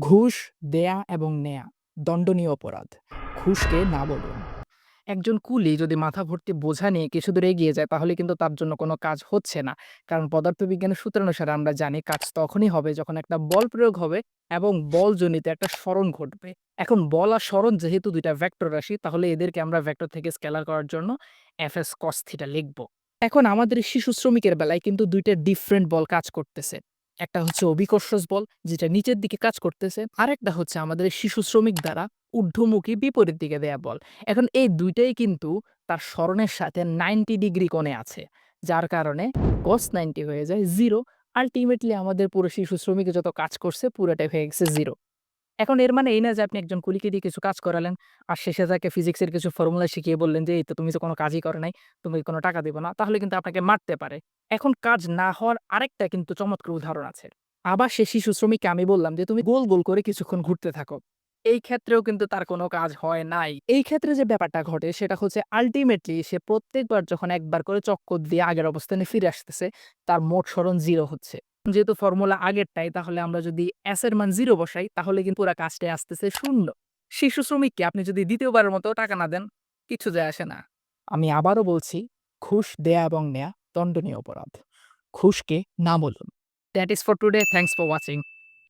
ঘুষ, দেয়া এবং নেয়া, দণ্ডনীয় অপরাধ। ঘুষকে না বলুন। একজন কুলি যদি মাথা ভর্তি বোঝা নিয়ে কিছু দূর এগিয়ে যায়, তাহলে কিন্তু তার জন্য কোনো কাজ হচ্ছে না। কারণ পদার্থবিজ্ঞানের সূত্রানুসারে আমরা জানি, কাজ তখনই হবে যখন একটা বল প্রয়োগ হবে এবং বলজনিত একটা স্মরণ ঘটবে। এখন বল আর স্মরণ যেহেতু দুইটা ভেক্টর রাশি, তাহলে এদেরকে আমরা ভেক্টর থেকে স্কেলার করার জন্য এফ এস কস থিটা লিখব। এখন আমাদের শিশু শ্রমিকের বেলায় কিন্তু দুইটা ডিফারেন্ট বল কাজ করতেছে। একটা হচ্ছে অভিকর্ষজ বল, যেটা নিচের দিকে কাজ করতেছে। আরেকটা হচ্ছে আমাদের শিশু শ্রমিক দ্বারা ঊর্ধ্বমুখী বিপরীত দিকে দেয়া বল। এখন এই দুইটাই কিন্তু তার স্মরণের সাথে নাইনটি ডিগ্রি কোণে আছে, যার কারণে কস নাইনটি হয়ে যায় জিরো আলটিমেটলি আমাদের পুরো শিশু শ্রমিকে যত কাজ করছে পুরোটাই হয়ে গেছে জিরো এখন এর মানে এই না যে আপনি একজন কুলিকে দিয়ে কিছু কাজ করালেন, আর শেষে তাকে ফিজিক্সের কিছু ফর্মুলা শিখিয়ে বললেন যে, এই তো তুমি তো কোনো কাজই করে নাই, তুমি কোনো টাকা দেবো না, তাহলে কিন্তু আপনাকে মারতে পারে। এখন কাজ না হওয়ার আরেকটা কিন্তু চমৎকার উদাহরণ আছে। আবার সে শিশু শ্রমিককে আমি বললাম যে, তুমি গোল গোল করে কিছুক্ষণ ঘুরতে থাকো। এই ক্ষেত্রেও কিন্তু তার কোনো কাজ হয় নাই। এই ক্ষেত্রে যে ব্যাপারটা ঘটে, সেটা হচ্ছে আলটিমেটলি সে প্রত্যেকবার যখন একবার করে চক্কর দিয়ে আগের অবস্থানে ফিরে আসতেছে, তার মোট স্মরণ জিরো হচ্ছে। যেহেতু ফর্মুলা আগেরটাই, তাহলে আমরা যদি এস এর মান জিরো বসাই, তাহলে কিন্তু পুরা কাজটাই আসতেছে শূন্য। শিশু শ্রমিককে আপনি যদি দ্বিতীয়বারের মতো টাকা না দেন, কিছু যায় আসে না। আমি আবারও বলছি, ঘুষ দেয়া এবং নেয়া দণ্ডনীয় অপরাধ। ঘুষকে না বলুন। That is for today thanks for watching